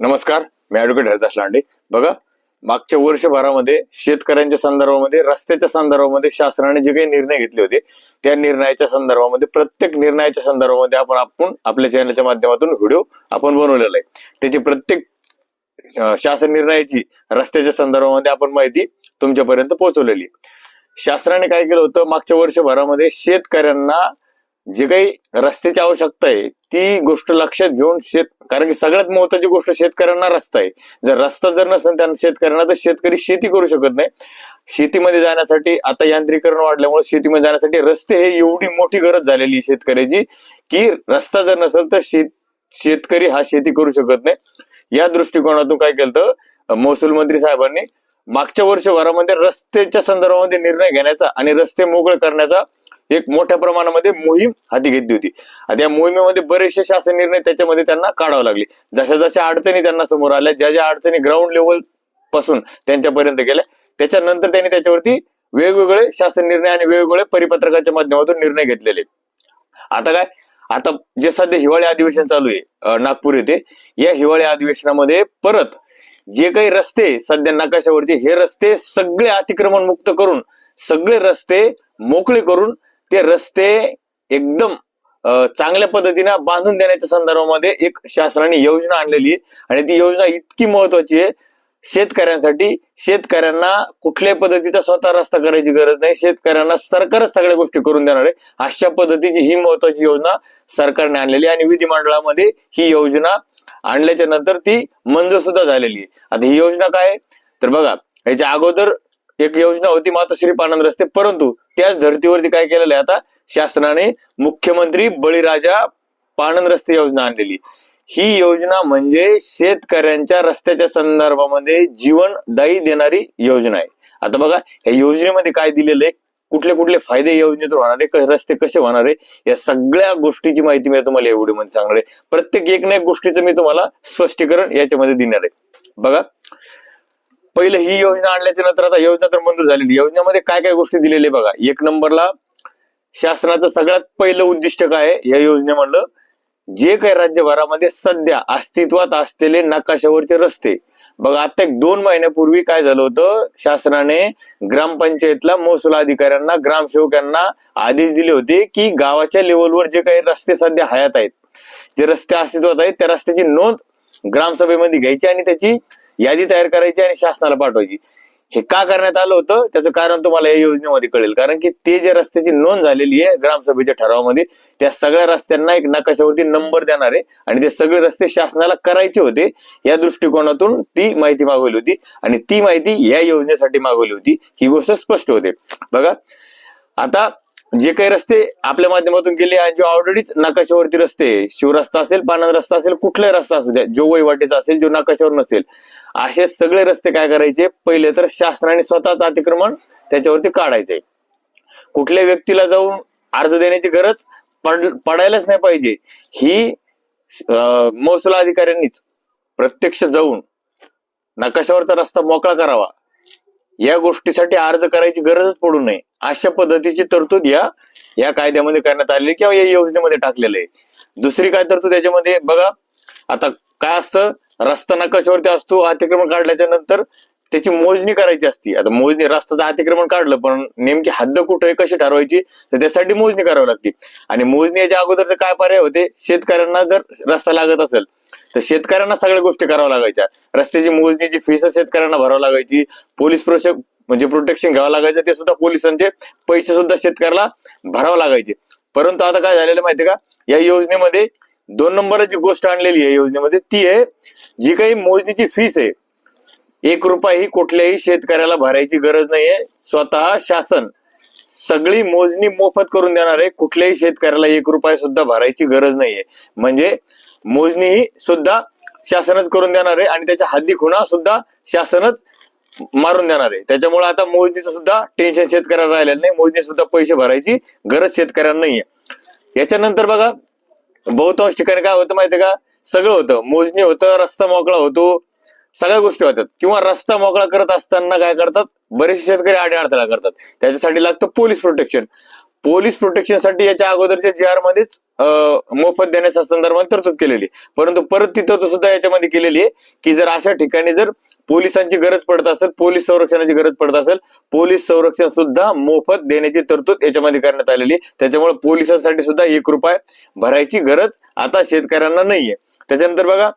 नमस्कार मी ऍडव्होकेट हरिदास लांडे. बघा मागच्या वर्षभरामध्ये शेतकऱ्यांच्या संदर्भामध्ये रस्त्याच्या संदर्भामध्ये शासनाने जे काही निर्णय घेतले होते त्या निर्णयाच्या संदर्भामध्ये प्रत्येक निर्णयाच्या संदर्भामध्ये आपण आपण आपल्या चॅनलच्या माध्यमातून व्हिडिओ आपण बनवलेला आहे. त्याची प्रत्येक शासन निर्णयाची रस्त्याच्या संदर्भामध्ये आपण माहिती तुमच्यापर्यंत पोहोचवलेली शासनाने काय केलं होतं मागच्या वर्षभरामध्ये शेतकऱ्यांना जे काही रस्त्याची आवश्यकता आहे ती गोष्ट लक्षात घेऊन शेत कारण की सगळ्यात महत्वाची गोष्ट शेतकऱ्यांना रस्ता आहे. जर रस्ता जर नसेल त्यांना शेतकऱ्यांना तर शेतकरी शेती करू शकत नाही. शेतीमध्ये जाण्यासाठी आता यांत्रिकरण वाढल्यामुळे शेतीमध्ये जाण्यासाठी रस्ते हे एवढी मोठी गरज झालेली आहे शेतकऱ्याची की रस्ता जर नसेल तर शेत शेतकरी हा शेती करू शकत नाही. या दृष्टिकोनातून काय केलं तर महसूल मंत्री साहेबांनी मागच्या वर्षभरामध्ये रस्त्याच्या संदर्भामध्ये निर्णय घेण्याचा आणि रस्ते मोकळे करण्याचा एक मोठ्या प्रमाणामध्ये मोहीम हाती घेतली होती. आणि या मोहिमेमध्ये बरेचसे शासन निर्णय त्याच्यामध्ये त्यांना काढावे लागले. जशा जशा अडचणी त्यांना समोर आल्या ज्या ज्या अडचणी ग्राउंड लेवलपासून त्यांच्यापर्यंत गेल्या त्याच्यानंतर त्यांनी त्याच्यावरती वेगवेगळे शासन निर्णय आणि वेगवेगळे परिपत्रकाच्या माध्यमातून निर्णय घेतलेले. आता काय? आता जे सध्या हिवाळी अधिवेशन चालू आहे नागपूर येथे या हिवाळी अधिवेशनामध्ये परत जे काही रस्ते सध्या नकाशावरती हे रस्ते सगळे अतिक्रमण मुक्त करून सगळे रस्ते मोकळे करून ते रस्ते एकदम चांगल्या पद्धतीने बांधून देण्याच्या संदर्भामध्ये एक शासनाने योजना आणलेली आहे. आणि ती योजना इतकी महत्वाची आहे शेतकऱ्यांसाठी शेतकऱ्यांना कुठल्याही पद्धतीचा स्वतः रस्ता करायची गरज नाही शेतकऱ्यांना सरकारच सगळ्या गोष्टी करून देणार आहे. अशा पद्धतीची ही महत्वाची योजना सरकारने आणलेली आहे आणि विधिमंडळामध्ये ही योजना आणल्याच्या नंतर ती मंजूर सुद्धा झालेली आहे. आता ही योजना काय आहे? तर बघा याच्या अगोदर एक योजना होती मातोश्री पानंद रस्ते परंतु त्याच धर्तीवरती काय केलेलं आहे? आता शासनाने मुख्यमंत्री बळीराजा पानंद रस्ते योजना आणलेली ही योजना म्हणजे शेतकऱ्यांच्या रस्त्याच्या संदर्भामध्ये जीवनदायी देणारी योजना आहे. आता बघा या योजनेमध्ये काय दिलेलं आहे? कुठले कुठले फायदे या योजनेतून होणार आहे? रस्ते कसे होणार आहे? या सगळ्या गोष्टीची माहिती मी तुम्हाला एवढी म्हणजे सांगणार आहे. प्रत्येक एक ना एक गोष्टीचं मी तुम्हाला स्पष्टीकरण याच्यामध्ये देणार आहे. बघा. पहिले ही योजना आणल्याच्या नंतर आता योजना तर मंजूर झालेली योजनेमध्ये काय काय गोष्टी दिलेल्या बघा. एक नंबरला शासनाचं सगळ्यात पहिलं उद्दिष्ट काय आहे? या म्हणलं जे काही राज्यभरामध्ये सध्या अस्तित्वात असलेले नकाशावरचे रस्ते बघा आता एक दोन महिन्यापूर्वी काय झालं होतं? शासनाने ग्रामपंचायतला महसूल अधिकाऱ्यांना ग्रामसेवकांना आदेश दिले होते की गावाच्या लेवलवर जे काही रस्ते सध्या हयात आहेत जे रस्ते अस्तित्वात आहेत त्या रस्त्याची नोंद ग्रामसभेमध्ये घ्यायची आणि त्याची यादी तयार करायची आणि शासनाला पाठवायची. हे का करण्यात आलं होतं? त्याचं कारण तुम्हाला या योजनेमध्ये कळेल. कारण की ते जे रस्त्याची नोंद झालेली आहे ग्रामसभेच्या ठरावामध्ये त्या सगळ्या रस्त्यांना एक नकाशावरती नंबर देणार आहे आणि ते सगळे रस्ते शासनाला करायचे होते. या दृष्टिकोनातून ती माहिती मागवली होती आणि ती माहिती या योजनेसाठी मागवली होती. ही गोष्ट स्पष्ट होते. बघा आता जे काही रस्ते आपल्या माध्यमातून गेले आणि जे ऑलरेडीच नकाशावरती रस्ते शिवरस्ता असेल पानंद रस्ता असेल कुठलाही रस्ता असू द्या जो वहिवाटीचा असेल जो नकाशावर नसेल असे सगळे रस्ते काय करायचे? पहिले तर शासनाने स्वतःच अतिक्रमण त्याच्यावरती काढायचे. कुठल्या व्यक्तीला जाऊन अर्ज देण्याची गरज पड पडायलाच नाही पाहिजे. ही महसूल अधिकाऱ्यांनीच प्रत्यक्ष जाऊन नकाशावरचा रस्ता मोकळा करावा. या गोष्टीसाठी अर्ज करायची गरजच पडू नये. अशा पद्धतीची तरतूद या या कायद्यामध्ये करण्यात आलेली किंवा या योजनेमध्ये टाकलेलं आहे. दुसरी काय तरतूद याच्यामध्ये बघा आता काय असतं? रस्ता नकाशावरती असतो अतिक्रमण काढल्याच्या नंतर त्याची मोजणी करायची असती. आता मोजणी रस्त्याचं अतिक्रमण काढलं पण नेमकी हद्द कुठे आहे कशी ठरवायची तर त्यासाठी मोजणी करावी लागते. आणि मोजणी याच्या अगोदर काय पर्याय होते? शेतकऱ्यांना जर रस्ता लागत असेल तर शेतकऱ्यांना सगळ्या गोष्टी कराव्या लागायच्या. रस्त्याची मोजणीची फीस शेतकऱ्यांना भरावी लागायची. पोलीस प्रोशक म्हणजे प्रोटेक्शन घ्यावं लागायचं ते सुद्धा पोलिसांचे पैसे सुद्धा शेतकऱ्याला भरावं लागायचे. परंतु आता काय झालेलं माहितीये का? या योजनेमध्ये दोन नंबरची गोष्ट आणलेली आहे. योजनेमध्ये ती आहे जी काही मोजणीची फीस आहे एक रुपया ही कुठल्याही शेतकऱ्याला भरायची गरज नाहीये. स्वतः शासन सगळी मोजणी मोफत करून देणार आहे. कुठल्याही शेतकऱ्याला एक रुपया सुद्धा भरायची गरज नाहीये. म्हणजे मोजणी ही सुद्धा शासनच करून देणार आहे आणि त्याच्या हद्दी खुणा सुद्धा शासनच मारून देणार आहे. त्याच्यामुळे आता मोजणीचं सुद्धा टेन्शन शेतकऱ्याला राहिलेलं नाही. मोजणी सुद्धा पैसे भरायची गरज शेतकऱ्यांना नाहीये. याच्यानंतर बघा बहुतांश ठिकाणी काय होतं माहितीये का? सगळं होतं. मोजणी होतं रस्ता मोकळा होतो. सगळ्या गोष्टी होतात. किंवा रस्ता मोकळा करत असताना काय करतात? बरेचसे शेतकरी आडे अडथळा करतात. त्याच्यासाठी लागतं पोलीस प्रोटेक्शन पोलीस प्रोटेक्शनसाठी याच्या अगोदरच्या जी आर मध्येच मोफत देण्याच्या संदर्भात तरतूद केलेली आहे. परंतु परत तिथं सुद्धा याच्यामध्ये केलेली आहे की जर अशा ठिकाणी जर पोलिसांची गरज पडत असेल पोलीस संरक्षणाची गरज पडत असेल पोलीस संरक्षण सुद्धा मोफत देण्याची तरतूद याच्यामध्ये करण्यात आलेली आहे. त्याच्यामुळे पोलिसांसाठी सुद्धा एक रुपये भरायची गरज आता शेतकऱ्यांना नाहीये त्याच्यानंतर बघा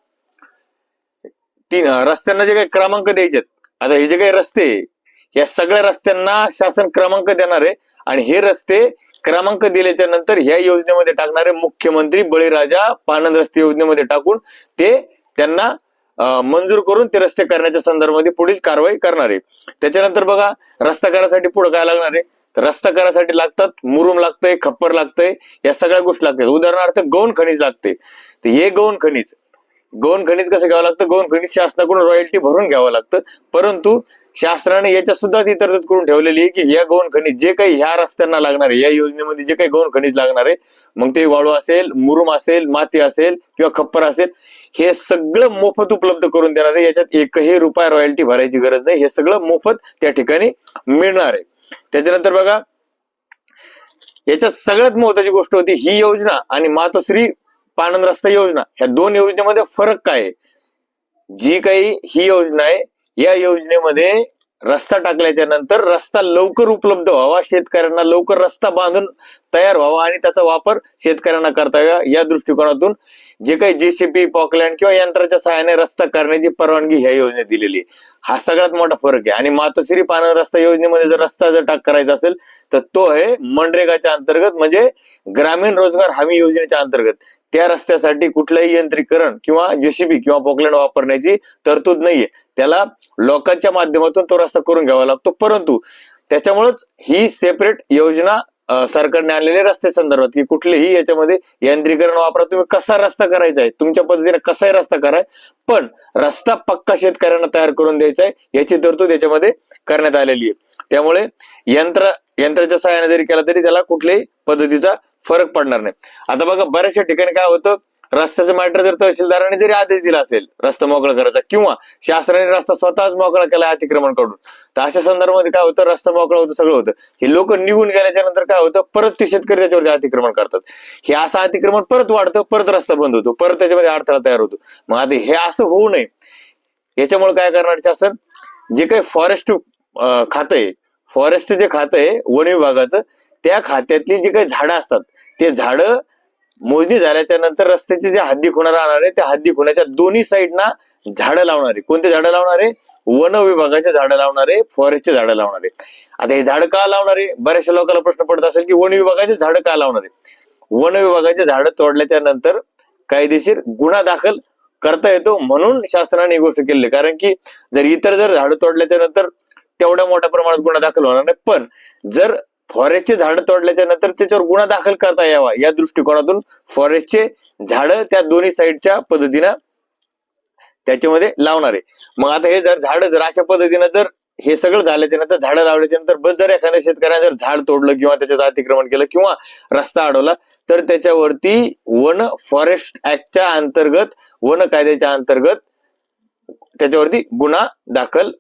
तीन रस्त्यांना जे काही क्रमांक द्यायचे आता हे जे काही रस्ते या सगळ्या रस्त्यांना शासन क्रमांक देणार आहे आणि हे रस्ते क्रमांक दिल्याच्या नंतर ह्या योजनेमध्ये टाकणारे मुख्यमंत्री बळीराजा पानंद रस्ते योजनेमध्ये टाकून ते त्यांना मंजूर करून ते रस्ते करण्याच्या संदर्भामध्ये पुढील कारवाई करणार. आहे त्याच्यानंतर बघा रस्ता करायसाठी पुढे काय लागणार आहे? तर रस्ता करायसाठी लागतात मुरुम लागतंय खप्पर लागतंय या सगळ्या गोष्टी लागतात. उदाहरणार्थ गौण खनिज लागते तर हे गौण खनिज गौण खनिज कसं घ्यावं लागतं? गौण खनिज शासनाकडून रॉयल्टी भरून घ्यावं लागतं. परंतु शासनाने याच्या सुद्धा ती तरतूद करून ठेवलेली आहे की या गौण खनिज जे काही ह्या रस्त्यांना लागणार आहे या योजनेमध्ये जे काही गौण खनिज लागणार आहे मग ते वाळू असेल मुरुम असेल माती असेल किंवा खप्पर असेल हे सगळं मोफत उपलब्ध करून देणार आहे. याच्यात एकही रुपया रॉयल्टी भरायची गरज नाही. हे सगळं मोफत त्या ठिकाणी मिळणार आहे. त्याच्यानंतर बघा याच्यात सगळ्यात महत्वाची गोष्ट होती ही योजना आणि मातोश्री पाणन रस्ता योजना ह्या दोन योजनेमध्ये फरक काय जी काही ही योजना आहे या योजनेमध्ये रस्ता टाकल्याच्या नंतर रस्ता लवकर उपलब्ध व्हावा शेतकऱ्यांना लवकर रस्ता बांधून तयार व्हावा आणि त्याचा वापर शेतकऱ्यांना करता यावा या दृष्टिकोनातून जे काही जेसीपी पॉकलँड किंवा यंत्राच्या सहाय्याने रस्ता करण्याची परवानगी ह्या योजनेत दिलेली आहे. हा सगळ्यात मोठा फरक आहे. आणि मातोश्री पान रस्ता योजनेमध्ये जर रस्ता जर टाक करायचा असेल तर तो आहे मनरेगाच्या अंतर्गत म्हणजे ग्रामीण रोजगार हमी योजनेच्या अंतर्गत. त्या रस्त्यासाठी कुठलंही यंत्रीकरण किंवा जेसीबी किंवा पोकलँड वापरण्याची तरतूद नाहीये. त्याला लोकांच्या माध्यमातून तो रस्ता करून घ्यावा लागतो. परंतु त्याच्यामुळेच ही सेपरेट योजना सरकारने आणलेले रस्ते संदर्भात की कुठलेही याच्यामध्ये यांत्रिकरण वापरा. तुम्ही कसा रस्ता करायचा आहे? तुमच्या पद्धतीने कसाही रस्ता कराय पण रस्ता पक्का शेतकऱ्यांना तयार करून द्यायचा आहे याची तरतूद याच्यामध्ये करण्यात आलेली आहे. त्यामुळे यंत्र यंत्राच्या सहाय्याने जरी केला तरी त्याला कुठल्याही पद्धतीचा फरक पडणार नाही. आता बघा बऱ्याचशा ठिकाणी काय होतं? रस्त्याचं मॅटर जर तहसीलदाराने जरी आदेश दिला असेल रस्ता मोकळा करायचा किंवा शासनाने रस्ता स्वतःच मोकळा केला अतिक्रमण काढून तर अशा संदर्भामध्ये काय होतं? रस्ता मोकळा होतं सगळं होतं. हे लोक निघून गेल्याच्यानंतर काय होतं? परत ते शेतकरी त्याच्यावरती अतिक्रमण करतात. हे असं अतिक्रमण परत वाढतं परत रस्ता बंद होतो परत त्याच्यामध्ये अडथळा तयार होतो. मग आता हे असं होऊ नये. याच्यामुळे काय करणार शासन? जे काही फॉरेस्ट खातं आहे फॉरेस्ट जे खातं आहे वन विभागाचं त्या खात्यातली जी काही झाडं असतात ते झाडं मोजणी झाल्याच्यानंतर रस्त्याची जे हद्दी खुणा राहणार आहे त्या हद्दी खुण्याच्या दोन्ही साईडना झाडं लावणारे कोणते झाडं लावणार आहे? वन विभागाचे झाडं लावणार आहे फॉरेस्टचे झाडं लावणार आहे. आता हे झाडं का लावणार आहे? बऱ्याचशा लोकांना प्रश्न पडत असेल की वन विभागाचे झाडं का लावणार आहे? वन विभागाचे झाडं तोडल्याच्या नंतर कायदेशीर गुन्हा दाखल करता येतो म्हणून शासनाने ही गोष्ट केली कारण की जर इतर जर झाडं तोडल्याच्या नंतर तेवढ्या मोठ्या प्रमाणात गुन्हा दाखल होणार नाही. पण जर फॉरेस्टचे झाडं तोडल्याच्या नंतर त्याच्यावर गुन्हा दाखल करता यावा या दृष्टिकोनातून फॉरेस्टचे झाडं त्या दोन्ही साईडच्या पद्धतीनं त्याच्यामध्ये लावणार आहे. मग आता हे जर झाड जर अशा पद्धतीनं जर हे सगळं झाल्याच्यानंतर झाडं लावल्याच्या नंतर बस जर एखाद्या शेतकऱ्याने जर झाड तोडलं किंवा त्याच्यात अतिक्रमण केलं किंवा रस्ता अडवला तर त्याच्यावरती वन फॉरेस्ट ऍक्टच्या अंतर्गत वन कायद्याच्या अंतर्गत त्याच्यावरती गुन्हा दाखल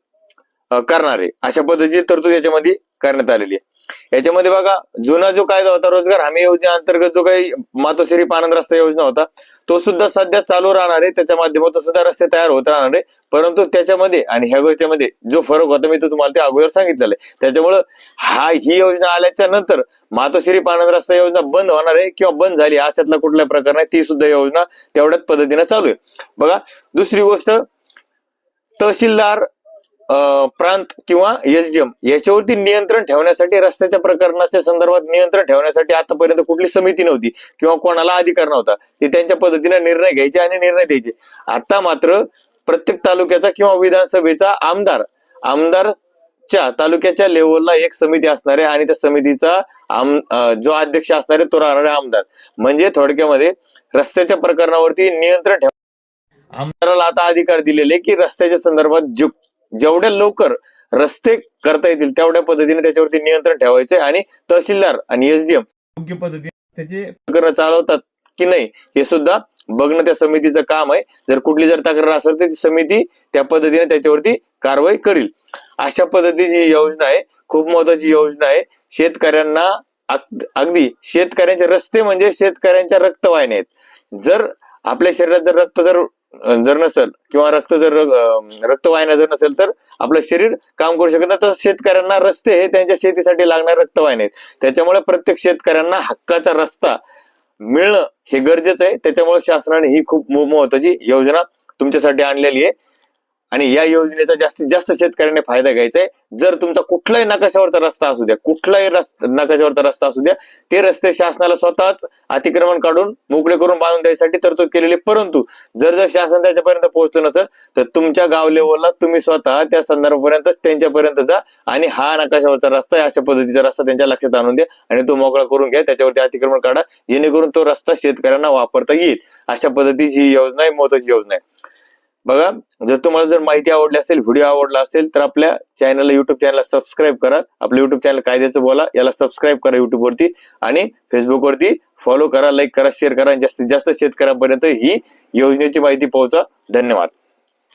करणार आहे. अशा पद्धतीची तरतूद याच्यामध्ये करण्यात आलेली आहे. याच्यामध्ये बघा जुना जो कायदा होता रोजगार हमी योजना अंतर्गत जो काही मातोश्री पानंद रस्ता योजना होता तो सुद्धा सध्या चालू राहणार आहे. त्याच्या माध्यमातून सुद्धा रस्ते तयार होत राहणार आहे. परंतु त्याच्यामध्ये आणि ह्या गोष्टीमध्ये जो फरक होता मी तो तुम्हाला ते अगोदर सांगितलेला आहे. त्याच्यामुळं हा ही योजना आल्याच्यानंतर मातोश्री पानंद रस्ता योजना बंद होणार आहे किंवा बंद झाली अशातला कुठला प्रकार नाही. ती सुद्धा योजना तेवढ्याच पद्धतीने चालू आहे. बघा दुसरी गोष्ट तहसीलदार प्रांत किंवा एसडीएम याच्यावरती नियंत्रण ठेवण्यासाठी रस्त्याच्या प्रकरणाच्या संदर्भात नियंत्रण ठेवण्यासाठी आतापर्यंत कुठली समिती नव्हती किंवा कोणाला अधिकार नव्हता. ते त्यांच्या पद्धतीने निर्णय घ्यायचे आणि निर्णय द्यायचे. आता मात्र प्रत्येक तालुक्याचा किंवा विधानसभेचा आमदार आमदारच्या तालुक्याच्या लेवलला एक समिती असणार आहे आणि त्या समितीचा आम जो अध्यक्ष असणार आहे तो राहणार आमदार. म्हणजे थोडक्यामध्ये रस्त्याच्या प्रकरणावरती नियंत्रण ठेव आमदाराला आता अधिकार दिलेले की रस्त्याच्या संदर्भात जो जेवढ्या लवकर रस्ते करता येतील तेवढ्या पद्धतीने त्याच्यावरती नियंत्रण ठेवायचे आणि तहसीलदार आणि एसडीएम योग्य पद्धतीने त्याचे प्रकरण चालवतात की नाही हे सुद्धा बघणं त्या समितीचं काम आहे. जर कुठली जर तक्रार असेल तर ती समिती त्या पद्धतीने त्याच्यावरती कारवाई करील. अशा पद्धतीची योजना आहे खूप महत्वाची योजना आहे. शेतकऱ्यांना अग- अगदी शेतकऱ्यांचे रस्ते म्हणजे शेतकऱ्यांच्या रक्तवाहिन्या आहेत. जर आपल्या शरीरात जर रक्त जर जर नसेल किंवा रक्त जर रक्तवाहिन्या जर नसेल तर आपलं शरीर काम करू शकत नाही. तसं शेतकऱ्यांना रस्ते हे त्यांच्या शेतीसाठी लागणारे रक्तवाहिन्या आहेत. त्याच्यामुळे प्रत्येक शेतकऱ्यांना हक्काचा रस्ता मिळणं हे गरजेचं आहे. त्याच्यामुळे शासनाने ही खूप मो- महत्वाची योजना तुमच्यासाठी आणलेली आहे. आणि या योजनेचा जास्तीत जास्त शेतकऱ्यांनी फायदा घ्यायचा आहे जर तुमचा कुठलाही नकाशावरचा रस्ता असू द्या कुठलाही नकाशावरचा रस्ता असू द्या ते रस्ते शासनाला स्वतःच अतिक्रमण काढून मोकळे करून बांधून द्यायसाठी तरतूद केलेली. परंतु जर जर शासन त्याच्यापर्यंत पोहोचलं नसेल तर तुमच्या गाव लेवलला तुम्ही स्वतः त्या संदर्भापर्यंतच त्यांच्यापर्यंत जा आणि हा नकाशावरचा रस्ता आहे अशा पद्धतीचा रस्ता त्यांच्या लक्षात आणून द्या आणि तो मोकळा करून घ्या त्याच्यावरती अतिक्रमण काढा जेणेकरून तो रस्ता शेतकऱ्यांना वापरता येईल. अशा पद्धतीची ही योजना आहे महत्वाची योजना आहे. बघा जर तुम्हाला जर माहिती आवडली असेल व्हिडिओ आवडला असेल तर आपल्या चॅनलला युट्यूब चॅनलला सबस्क्राईब करा. आपलं युट्यूब चॅनल कायद्याचं बोला याला सबस्क्राईब करा युट्यूबवरती आणि फेसबुक वरती फॉलो करा लाईक करा शेअर करा आणि जास्तीत जास्त शेतकऱ्यांपर्यंत ही योजनेची माहिती पोहोचा. धन्यवाद.